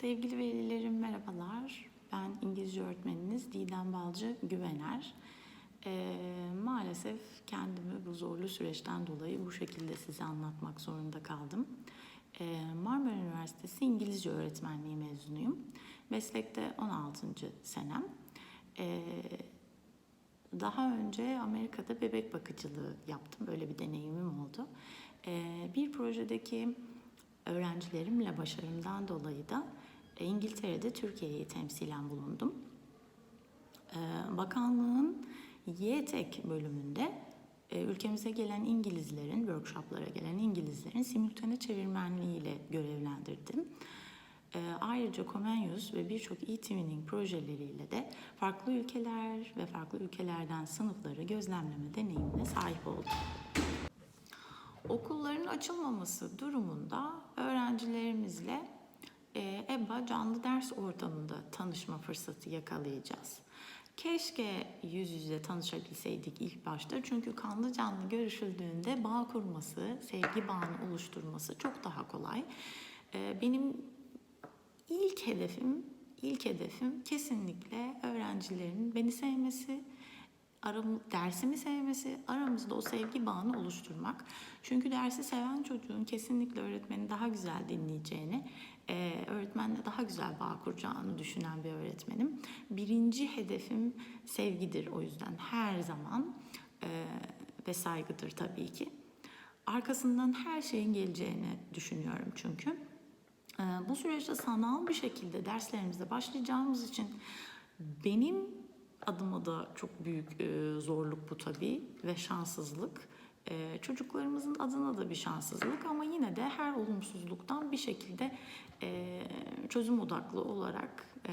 Sevgili velilerim merhabalar. Ben İngilizce öğretmeniniz Didem Balcı Güvener. Ee, maalesef kendimi bu zorlu süreçten dolayı bu şekilde size anlatmak zorunda kaldım. Ee, Marmara Üniversitesi İngilizce öğretmenliği mezunuyum. Meslekte 16. senem. Ee, daha önce Amerika'da bebek bakıcılığı yaptım. Böyle bir deneyimim oldu. Ee, bir projedeki öğrencilerimle başarımdan dolayı da İngiltere'de Türkiye'yi temsilen bulundum. Ee, Bakanlığın YTEK bölümünde e, ülkemize gelen İngilizlerin, workshoplara gelen İngilizlerin simultane çevirmenliğiyle görevlendirdim. Ee, Ayrıca Comenius ve birçok e-twinning projeleriyle de farklı ülkeler ve farklı ülkelerden sınıfları gözlemleme deneyimine sahip oldum. Okulların açılmaması durumunda öğrencilerimizle e, EBA canlı ders ortamında tanışma fırsatı yakalayacağız. Keşke yüz yüze tanışabilseydik ilk başta çünkü kanlı canlı görüşüldüğünde bağ kurması, sevgi bağını oluşturması çok daha kolay. E, benim ilk hedefim, ilk hedefim kesinlikle öğrencilerin beni sevmesi, aram, dersimi sevmesi, aramızda o sevgi bağını oluşturmak. Çünkü dersi seven çocuğun kesinlikle öğretmeni daha güzel dinleyeceğini, e, öğretmenle daha güzel bağ kuracağını düşünen bir öğretmenim. Birinci hedefim sevgidir o yüzden her zaman e, ve saygıdır tabii ki. Arkasından her şeyin geleceğini düşünüyorum çünkü. E, bu süreçte sanal bir şekilde derslerimize başlayacağımız için benim adıma da çok büyük e, zorluk bu tabii ve şanssızlık. E, çocuklarımızın adına da bir şanssızlık ama yine de her olumsuzluktan bir şekilde e, çözüm odaklı olarak e,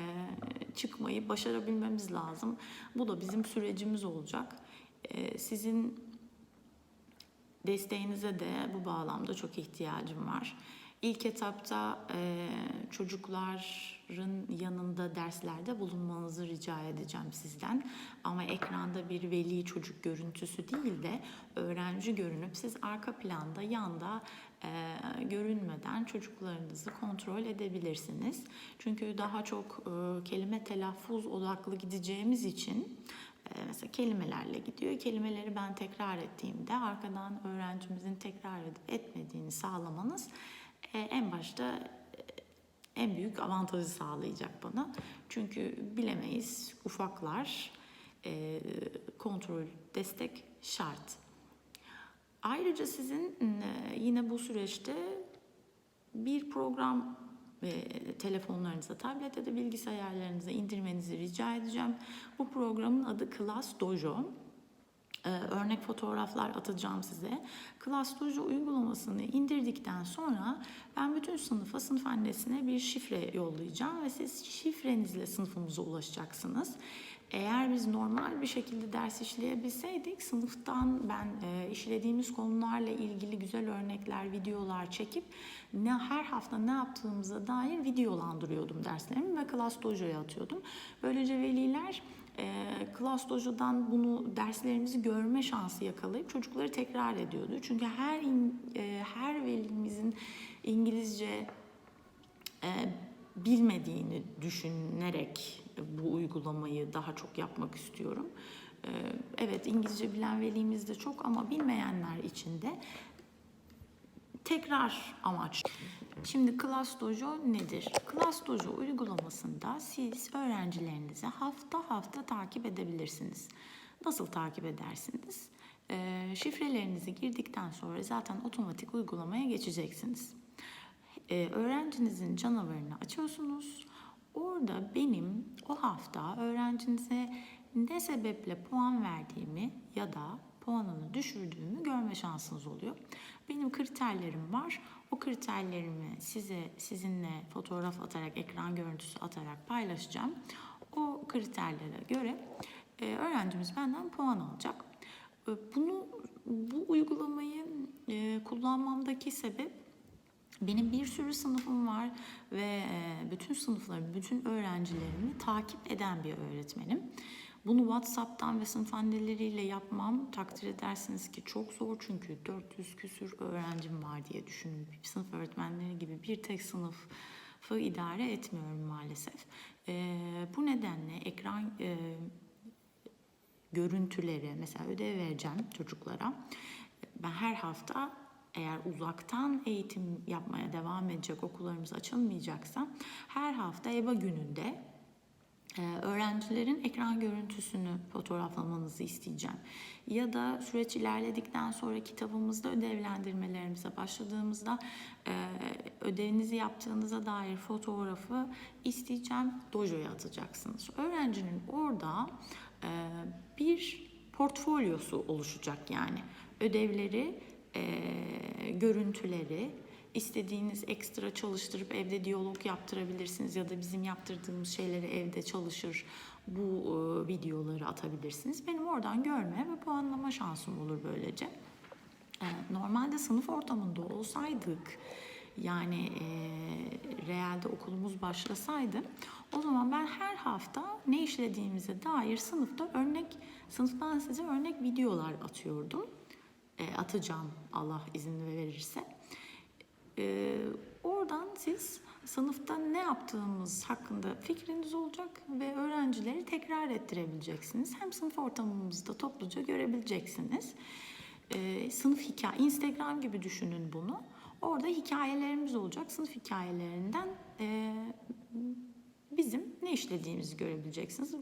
çıkmayı başarabilmemiz lazım. Bu da bizim sürecimiz olacak. E, sizin desteğinize de bu bağlamda çok ihtiyacım var. İlk etapta e, çocukların yanında derslerde bulunmanızı rica edeceğim sizden. Ama ekranda bir veli çocuk görüntüsü değil de öğrenci görünüp siz arka planda yanda e, görünmeden çocuklarınızı kontrol edebilirsiniz. Çünkü daha çok e, kelime telaffuz odaklı gideceğimiz için mesela kelimelerle gidiyor. Kelimeleri ben tekrar ettiğimde arkadan öğrencimizin tekrar edip etmediğini sağlamanız en başta e, en büyük avantajı sağlayacak bana. Çünkü bilemeyiz ufaklar e, kontrol, destek şart. Ayrıca sizin yine bu süreçte bir program telefonlarınıza, tablet ya da bilgisayarlarınıza indirmenizi rica edeceğim. Bu programın adı Class Dojo. Ee, örnek fotoğraflar atacağım size. Class Dojo uygulamasını indirdikten sonra ben bütün sınıfa, sınıf annesine bir şifre yollayacağım ve siz şifrenizle sınıfımıza ulaşacaksınız. Eğer biz normal bir şekilde ders işleyebilseydik sınıftan ben e, işlediğimiz konularla ilgili güzel örnekler, videolar çekip ne her hafta ne yaptığımıza dair videolandırıyordum derslerimi ve Class Dojo'ya atıyordum. Böylece veliler e, Class Dojo'dan bunu derslerimizi görme şansı yakalayıp çocukları tekrar ediyordu. Çünkü her in, e, her velimizin İngilizce e, bilmediğini düşünerek bu uygulamayı daha çok yapmak istiyorum. E, evet İngilizce bilen velimiz de çok ama bilmeyenler için de tekrar amaç. Şimdi Class Dojo nedir? Class Dojo uygulamasında siz öğrencilerinizi hafta hafta takip edebilirsiniz. Nasıl takip edersiniz? Ee, şifrelerinizi girdikten sonra zaten otomatik uygulamaya geçeceksiniz. Ee, öğrencinizin canavarını açıyorsunuz. Orada benim o hafta öğrencinize ne sebeple puan verdiğimi ya da puanını düşürdüğümü görme şansınız oluyor. Benim kriterlerim var. O kriterlerimi size sizinle fotoğraf atarak, ekran görüntüsü atarak paylaşacağım. O kriterlere göre e, öğrencimiz benden puan alacak. E, bunu bu uygulamayı e, kullanmamdaki sebep benim bir sürü sınıfım var ve e, bütün sınıfların, bütün öğrencilerimi takip eden bir öğretmenim. Bunu WhatsApp'tan ve sınıf anneleriyle yapmam takdir edersiniz ki çok zor çünkü 400 küsür öğrencim var diye düşünün. Sınıf öğretmenleri gibi bir tek sınıf idare etmiyorum maalesef. Ee, bu nedenle ekran e, görüntüleri mesela ödev vereceğim çocuklara. Ben her hafta eğer uzaktan eğitim yapmaya devam edecek okullarımız açılmayacaksa her hafta EBA gününde e, öğrencilerin ekran görüntüsünü fotoğraflamanızı isteyeceğim. Ya da süreç ilerledikten sonra kitabımızda ödevlendirmelerimize başladığımızda e, ödevinizi yaptığınıza dair fotoğrafı isteyeceğim. Dojo'ya atacaksınız. Öğrencinin orada e, bir portfolyosu oluşacak yani. Ödevleri, e, görüntüleri, istediğiniz ekstra çalıştırıp evde diyalog yaptırabilirsiniz ya da bizim yaptırdığımız şeyleri evde çalışır bu e, videoları atabilirsiniz. Benim oradan görme ve puanlama şansım olur böylece. E, normalde sınıf ortamında olsaydık yani e, realde okulumuz başlasaydı o zaman ben her hafta ne işlediğimize dair sınıfta örnek sınıftan size örnek videolar atıyordum. E, atacağım Allah izin verirse. Ee, oradan siz sınıfta ne yaptığımız hakkında fikriniz olacak ve öğrencileri tekrar ettirebileceksiniz. Hem sınıf ortamımızda topluca görebileceksiniz. Ee, sınıf hikaye, Instagram gibi düşünün bunu. Orada hikayelerimiz olacak. Sınıf hikayelerinden e, bizim ne işlediğimizi görebileceksiniz.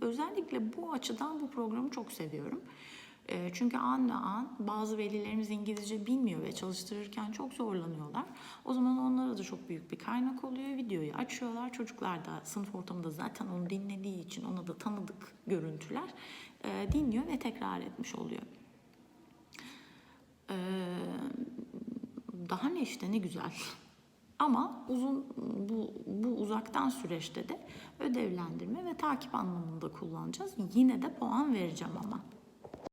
Özellikle bu açıdan bu programı çok seviyorum. E, Çünkü an ve an bazı velilerimiz İngilizce bilmiyor ve çalıştırırken çok zorlanıyorlar. O zaman onlara da çok büyük bir kaynak oluyor. Videoyu açıyorlar. Çocuklar da sınıf ortamında zaten onu dinlediği için ona da tanıdık görüntüler e, dinliyor ve tekrar etmiş oluyor. E, daha ne işte ne güzel. Ama uzun bu, bu uzaktan süreçte de ödevlendirme ve takip anlamında kullanacağız. Yine de puan vereceğim ama.